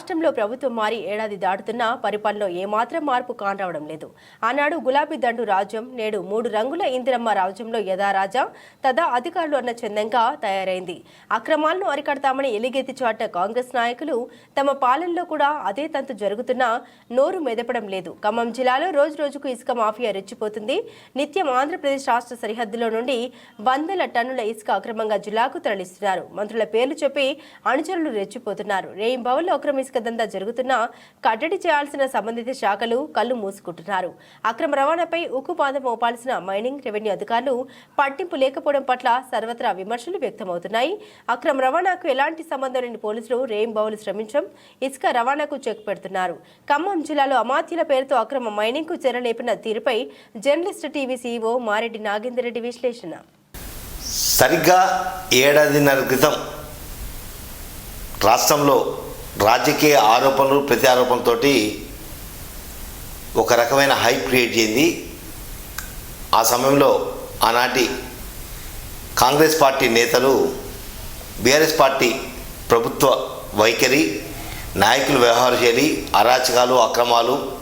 రాష్ట్రంలో ప్రభుత్వం మారి ఏడాది దాటుతున్నా పరిపాలనలో ఏమాత్రం మార్పు కానరావడం లేదు. ఆనాడు గులాబీ దండు రాజ్యం నేడు మూడు రంగుల ఇందిరమ్మ రాజ్యంలో యథారాజా తదా అధికారులు అన్న చందంగా తయారైంది. అక్రమాలను అరికడతామని ఎలిగెత్తి చాట కాంగ్రెస్ నాయకులు తమ పాలనలో కూడా అదే తంతు జరుగుతున్నా నోరు మెదపడం లేదు. ఖమ్మం జిల్లాలో రోజు రోజుకు ఇసుక మాఫియా రెచ్చిపోతుంది. నిత్యం ఆంధ్రప్రదేశ్ రాష్ట్ర సరిహద్దులో నుండి వందల టన్నుల ఇసుక అక్రమంగా జిల్లాకు తరలిస్తున్నారు. మంత్రుల పేర్లు చెప్పి అనుచరులు రెచ్చిపోతున్నారు. రేయింబవల్లో అక్రమ ఇసుక దందా జరుగుతున్నా కట్టడి చేయాల్సిన సంబంధిత శాఖలు కళ్ళు మూసుకుంటున్నారు. అక్రమ రవాణాపై ఉక్కుపాదం మోపాల్సిన మైనింగ్ రెవెన్యూ అధికారులు పట్టింపు లేకపోవడం పట్ల సర్వత్రా విమర్శలు వ్యక్తమవుతున్నాయి. అక్రమ రవాణాకు ఎలాంటి సంబంధం లేని పోలీసులు రేయింబవలు శ్రమించడం ఇసుక రవాణాకు చెక్ పెడుతున్నారు. ఖమ్మం జిల్లాలో అమాత్యుల పేరుతో అక్రమ మైనింగ్కు చెరలేపిన తీరుపై journalist TV CEO Mareddy Nagender Reddy విశ్లేషణ. సరిగ్గా ఏడాదిన్నర క్రితం రాష్ట్రంలో రాజకీయ ఆరోపణలు ప్రత్యారోపణలతోటి ఒక రకమైన హైప్ క్రియేట్ చేయింది. ఆ సమయంలో ఆనాటి కాంగ్రెస్ పార్టీ నేతలు బీఆర్ఎస్ పార్టీ ప్రభుత్వ వైఖరి నాయకుల వ్యవహార శైలి అరాచకాలు అక్రమాలు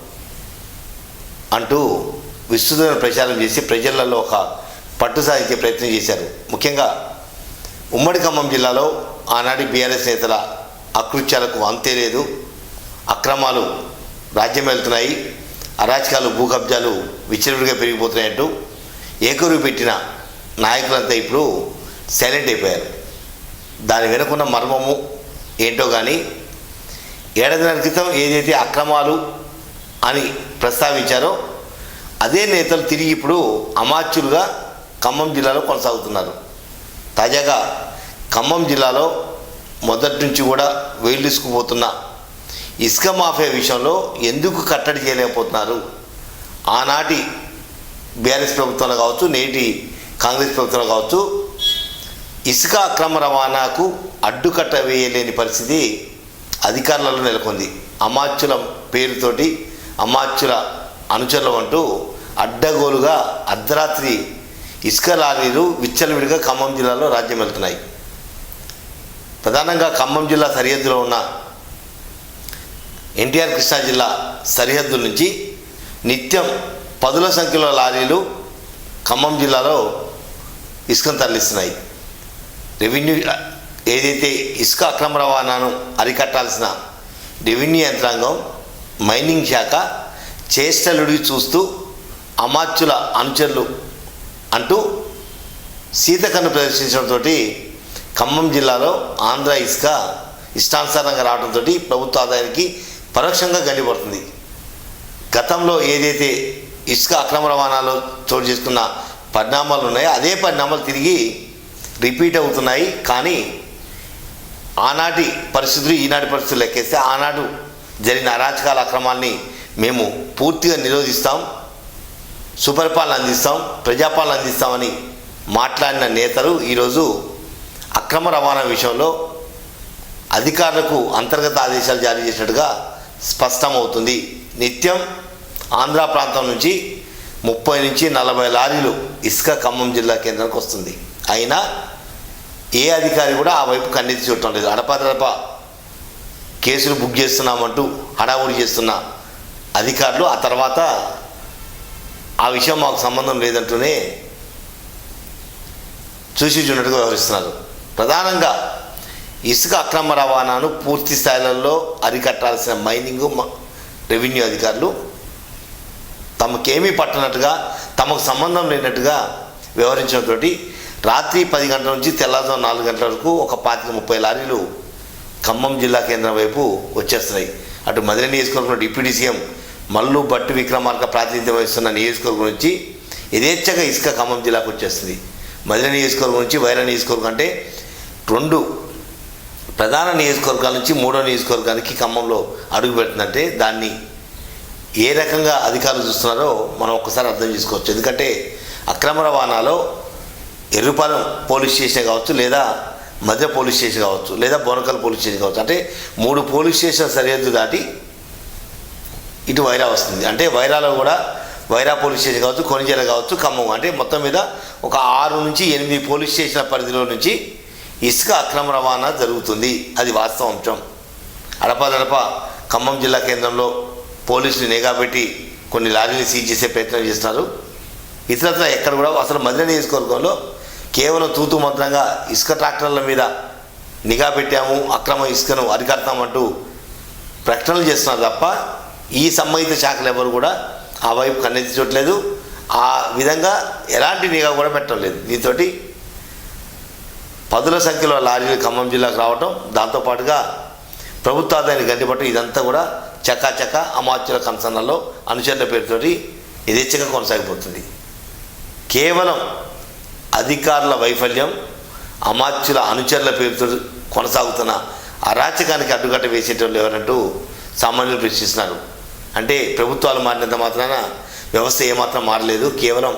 అంటూ విస్తృతమైన ప్రచారం చేసి ప్రజలలో ఒక పట్టు సాధించే ప్రయత్నం చేశారు. ముఖ్యంగా ఉమ్మడి ఖమ్మం జిల్లాలో ఆనాటి బీఆర్ఎస్ నేతల అకృత్యాలకు అంతే లేదు. అక్రమాలు రాజ్యం వెళ్తున్నాయి. అరాచకాలు భూకబ్జాలు విచ్చలవిడిగా పెరిగిపోతున్నాయంటూ పెట్టిన నాయకులంతా ఇప్పుడు సైలెంట్ అయిపోయారు. దాని వెనుకున్న మర్మము ఏంటో కానీ ఏడాదిన్నర క్రితం ఏదైతే అక్రమాలు అని ప్రస్తావించారో అదే నేతలు తిరిగి ఇప్పుడు అమాత్యులుగా ఖమ్మం జిల్లాలో కొనసాగుతున్నారు. తాజాగా ఖమ్మం జిల్లాలో మొదటి నుంచి కూడా వేలుసుకుపోతున్న ఇసుక మాఫియా విషయంలో ఎందుకు కట్టడి చేయలేకపోతున్నారు? ఆనాటి బీఆర్ఎస్ ప్రభుత్వంలో కావచ్చు నేటి కాంగ్రెస్ ప్రభుత్వంలో కావచ్చు ఇసుక అక్రమ రవాణాకు అడ్డుకట్ట వేయలేని పరిస్థితి అధికారులలో నెలకొంది. అమాత్యుల పేరుతోటి అమాత్యుల అనుచరులు అంటూ అడ్డగోలుగా అర్ధరాత్రి ఇసుక లారీలు విచ్చలవిడిగా ఖమ్మం జిల్లాలో రాజ్యం వెళ్తున్నాయి. ప్రధానంగా ఖమ్మం జిల్లా సరిహద్దులో ఉన్న ఎన్టీఆర్ కృష్ణా జిల్లా సరిహద్దుల నుంచి నిత్యం పదుల సంఖ్యలో లారీలు ఖమ్మం జిల్లాలో ఇసుకను తరలిస్తున్నాయి. రెవెన్యూ ఏదైతే ఇసుక అక్రమ రవాణాను అరికట్టాల్సిన రెవెన్యూ యంత్రాంగం మైనింగ్ శాఖ చేష్టలుడివి చూస్తూ అమాత్యుల అనుచరులు అంటూ సీతకన్ను ప్రదర్శించడంతో ఖమ్మం జిల్లాలో ఆంధ్ర ఇసుక ఇష్టానుసారంగా రావడంతో ప్రభుత్వ ఆదాయానికి పరోక్షంగా గండిపడుతుంది గతంలో ఏదైతే ఇసుక అక్రమ రవాణాలో చోటు చేసుకున్న పరిణామాలు ఉన్నాయో అదే పరిణామాలు తిరిగి రిపీట్ అవుతున్నాయి. కానీ ఆనాటి పరిస్థితులు ఈనాటి పరిస్థితులు లెక్కేస్తే ఆనాడు జరిగిన అరాచకాల అక్రమాల్ని మేము పూర్తిగా నిరోధిస్తాం సుపరిపాలన అందిస్తాం ప్రజాపాలన అందిస్తామని మాట్లాడిన నేతలు ఈరోజు అక్రమ రవాణా విషయంలో అధికారులకు అంతర్గత ఆదేశాలు జారీ చేసినట్టుగా స్పష్టమవుతుంది. నిత్యం ఆంధ్ర ప్రాంతం నుంచి ముప్పై నుంచి నలభై లారీలు ఇసుక ఖమ్మం జిల్లా కేంద్రానికి వస్తుంది. అయినా ఏ అధికారి కూడా ఆ వైపు కన్నెత్తి చూడటం లేదు. అడపాదడప కేసులు బుక్ చేస్తున్నామంటూ హడావుడి చేస్తున్న అధికారులు ఆ తర్వాత ఆ విషయం మాకు సంబంధం లేదంటూనే చూసి చూడట్టుగా వ్యవహరిస్తున్నారు. ప్రధానంగా ఇసుక అక్రమ రవాణాను పూర్తి స్థాయిలలో అరికట్టాల్సిన మైనింగ్ రెవెన్యూ అధికారులు తమకేమీ పట్టనట్టుగా తమకు సంబంధం లేనట్టుగా వ్యవహరించడంతోటి రాత్రి పది గంటల నుంచి తెల్లవారుజాము నాలుగు గంటల వరకు ఒక పాతిక ముప్పై లారీలు ఖమ్మం జిల్లా కేంద్రం వైపు వచ్చేస్తున్నాయి. అటు మదిర నియోజకవర్గంలో డిప్యూటీ సీఎం మల్లు భట్టి విక్రమార్క ప్రాతినిధ్యం వహిస్తున్న నియోజకవర్గం నుంచి యథేచ్ఛగా ఇసుక ఖమ్మం జిల్లాకు వచ్చేస్తుంది. మదిర నియోజకవర్గం నుంచి వైరా నియోజకవర్గం అంటే రెండు ప్రధాన నియోజకవర్గాల నుంచి మూడో నియోజకవర్గానికి ఖమ్మంలో అడుగు పెడుతుందంటే దాన్ని ఏ రకంగా అధికారులు చూస్తున్నారో మనం ఒక్కసారి అర్థం చేసుకోవచ్చు. ఎందుకంటే అక్రమ రవాణాలో ఎర్రుపాలెం పోలీస్ స్టేషన్ కావచ్చు లేదా మధ్య పోలీస్ స్టేషన్ కావచ్చు లేదా బోనకల్ పోలీస్ స్టేషన్ కావచ్చు. అంటే మూడు పోలీస్ స్టేషన్ సరిహద్దు దాటి ఇటు వైరా వస్తుంది. అంటే వైరాలో కూడా వైరా పోలీస్ స్టేషన్ కావచ్చు కొనిజేల కావచ్చు ఖమ్మం. అంటే మొత్తం మీద ఒక ఆరు నుంచి ఎనిమిది పోలీస్ స్టేషన్ల పరిధిలో నుంచి ఇసుక అక్రమ రవాణా జరుగుతుంది. అది వాస్తవ అంశం అడపాదడప ఖమ్మం జిల్లా కేంద్రంలో పోలీసులు నిఘా పెట్టి కొన్ని లారీలు సీజ్ చేసే ప్రయత్నం చేస్తున్నారు. ఇతరత్ర ఎక్కడ కూడా అసలు మదిన నియోజకవర్గంలో కేవలం తూతు మంత్రంగా ఇసుక ట్రాక్టర్ల మీద నిఘా పెట్టాము అక్రమ ఇసుకను అరికడతామంటూ ప్రకటనలు చేస్తున్నారు తప్ప ఈ సంబంధిత శాఖలు ఎవరు కూడా ఆ వైపు కన్నెత్తి చూడలేదు ఆ విధంగా ఎలాంటి నిఘా కూడా పెట్టడం లేదు. దీంతో పదుల సంఖ్యలో లారీలు ఖమ్మం జిల్లాకు రావటం దాంతోపాటుగా ప్రభుత్వ ఆదాయాన్ని గండిపట్టడం ఇదంతా కూడా చకాచక అమాత్యుల కన్సర్నల్లో అనుచరుల పేరుతోటి యథేచ్ఛగా కొనసాగిపోతుంది. కేవలం అధికారుల వైఫల్యం అమాత్యుల అనుచరుల పేరుతో కొనసాగుతున్న అరాచకానికి అడ్డుకట్ట వేసేటోళ్ళు ఎవరంటూ సామాన్యులు ప్రశ్నిస్తున్నారు. అంటే ప్రభుత్వాలు మారినంత మాత్రాన వ్యవస్థ ఏమాత్రం మారలేదు కేవలం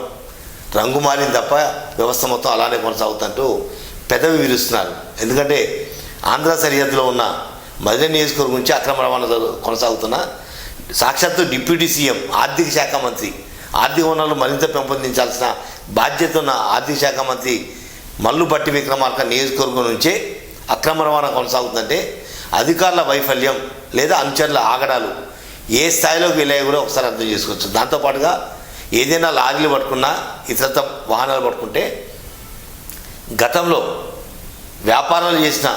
రంగు మారింది తప్ప వ్యవస్థ మొత్తం అలానే కొనసాగుతుంటూ పెదవి విరుస్తున్నారు. ఎందుకంటే ఆంధ్ర సరిహద్దులో ఉన్న మధుర నియోజకవర్గం నుంచి అక్రమ రవాణా కొనసాగుతున్న సాక్షాత్తు డిప్యూటీ సీఎం ఆర్థిక శాఖ మంత్రి ఆర్థిక వనరులు మరింత పెంపొందించాల్సిన బాధ్యత ఉన్న ఆర్థిక శాఖ మంత్రి మల్లు బట్టి విక్రమార్క నియోజకవర్గం నుంచే అక్రమ రవాణా కొనసాగుతుందంటే అధికారుల వైఫల్యం లేదా అనుచరుల ఆగడాలు ఏ స్థాయిలోకి వెళ్ళాయో కూడా ఒకసారి అర్థం చేసుకోవచ్చు. దాంతోపాటుగా ఏదైనా లారీలు పట్టుకున్నా ఇతరత్ర వాహనాలు పట్టుకుంటే గతంలో వ్యాపారాలు చేసిన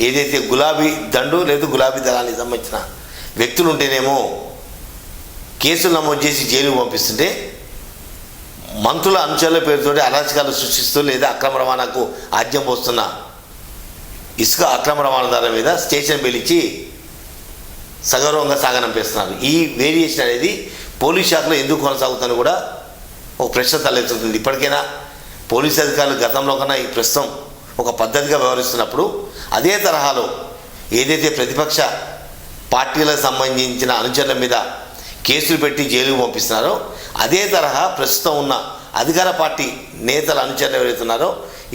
ఏదైతే గులాబీ దండు లేదు గులాబీ దళానికి సంబంధించిన వ్యక్తులు ఉంటేనేమో కేసులు నమోదు చేసి జైలుకు పంపిస్తుంటే మంత్రుల అంశాల పేరుతోటి అరాచకాలు సృష్టిస్తూ లేదా అక్రమ రవాణాకు ఆద్యం పోస్తున్న ఇసుక అక్రమ రవాణాదారుల మీద స్టేషన్ పిలిచి సగౌరవంగా సాగనంపేస్తున్నారు. ఈ వేరియేషన్ అనేది పోలీస్ శాఖలో ఎందుకు కొనసాగుతుందని కూడా ఒక ప్రశ్న తలెత్తుతుంది. ఇప్పటికైనా పోలీస్ అధికారులు గతంలో కన్నా ఈ ప్రస్తుతం ఒక పద్ధతిగా వ్యవహరిస్తున్నప్పుడు అదే తరహాలో ఏదైతే ప్రతిపక్ష పార్టీలకు సంబంధించిన అనుచరుల మీద కేసులు పెట్టి జైలుకు పంపిస్తున్నారో అదే తరహా ప్రస్తుతం ఉన్న అధికార పార్టీ నేతల అనుచరులు ఎవరైతున్నారో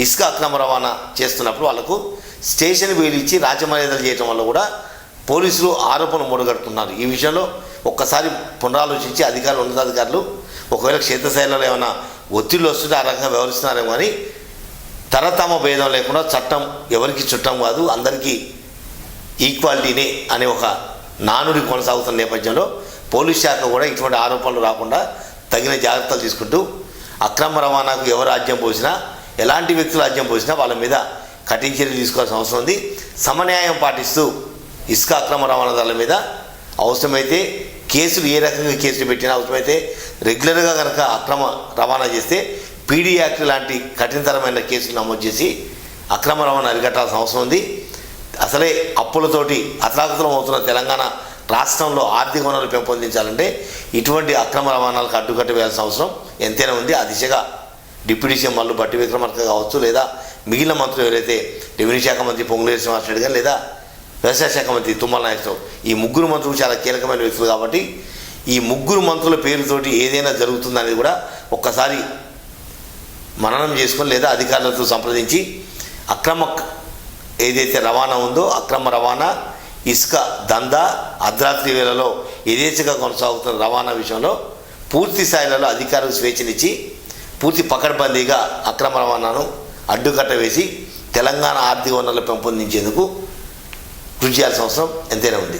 ఇసుక అక్రమ రవాణా చేస్తున్నప్పుడు వాళ్ళకు స్టేషన్ వేలిచ్చి రాజమర్యాదలు చేయడం వల్ల కూడా పోలీసులు ఆరోపణలు మూడగడుతున్నారు ఈ విషయంలో ఒక్కసారి పునరాలోచించి అధికారులు ఉన్నతాధికారులు ఒకవేళ క్షేత్రస్థాయిలో ఏమైనా ఒత్తిళ్ళు వస్తుంటే ఆ రకంగా వ్యవహరిస్తున్నారేమో కానీ తరతమ భేదం లేకుండా చట్టం ఎవరికి చుట్టం కాదు అందరికీ ఈక్వాలిటీనే అనే ఒక నానుడి కొనసాగుతున్న నేపథ్యంలో పోలీస్ శాఖ కూడా ఇటువంటి ఆరోపణలు రాకుండా తగిన జాగ్రత్తలు తీసుకుంటూ అక్రమ రవాణాకు ఎవరు రాజ్యం పోసినా ఎలాంటి వ్యక్తులు రాజ్యం పోసినా వాళ్ళ మీద కఠిన చర్యలు తీసుకోవాల్సిన అవసరం ఉంది. సమన్యాయం పాటిస్తూ ఇసుక అక్రమ రవాణాదారుల మీద అవసరమైతే కేసులు ఏ రకంగా కేసులు పెట్టినా అవసరమైతే రెగ్యులర్గా కనుక అక్రమ రవాణా చేస్తే పీడీ యాక్ట్ లాంటి కఠినతరమైన కేసులు నమోదు చేసి అక్రమ రవాణా అరికట్టాల్సిన అవసరం ఉంది. అసలే అప్పులతోటి అతలాకుతలం అవుతున్న తెలంగాణ రాష్ట్రంలో ఆర్థిక వనరులు పెంపొందించాలంటే ఇటువంటి అక్రమ రవాణాలకు అడ్డుకట్ట వేయాల్సిన అవసరం ఎంతైనా ఉంది. ఆ దిశగా డిప్యూటీ సీఎం మల్లు బట్టి విక్రమార్క కావచ్చు లేదా మిగిలిన మంత్రులు ఎవరైతే రెవెన్యూ శాఖ మంత్రి పొంగులేరు శ్రీనివాసరెడ్డి గారు లేదా వ్యవసాయ శాఖ మంత్రి తుమ్మల నాయకరావు ఈ ముగ్గురు మంత్రులు చాలా కీలకమైన వ్యక్తులు కాబట్టి ఈ ముగ్గురు మంత్రుల పేరుతోటి ఏదైనా జరుగుతుందనేది కూడా ఒక్కసారి మననం చేసుకొని లేదా అధికారులతో సంప్రదించి అక్రమ ఏదైతే రవాణా ఉందో అక్రమ రవాణా ఇసుక దందా అర్ధరాత్రి వేళలో యథేచ్ఛగా కొనసాగుతున్న రవాణా విషయంలో పూర్తి స్థాయిలలో అధికారులు స్వేచ్ఛనిచ్చి పూర్తి పకడ్బందీగా అక్రమ రవాణాను అడ్డుకట్ట వేసి తెలంగాణ ఆర్థిక వనరులు పెంపొందించేందుకు కృషి చేయాల్సిన అవసరం ఎంతైనా ఉంది.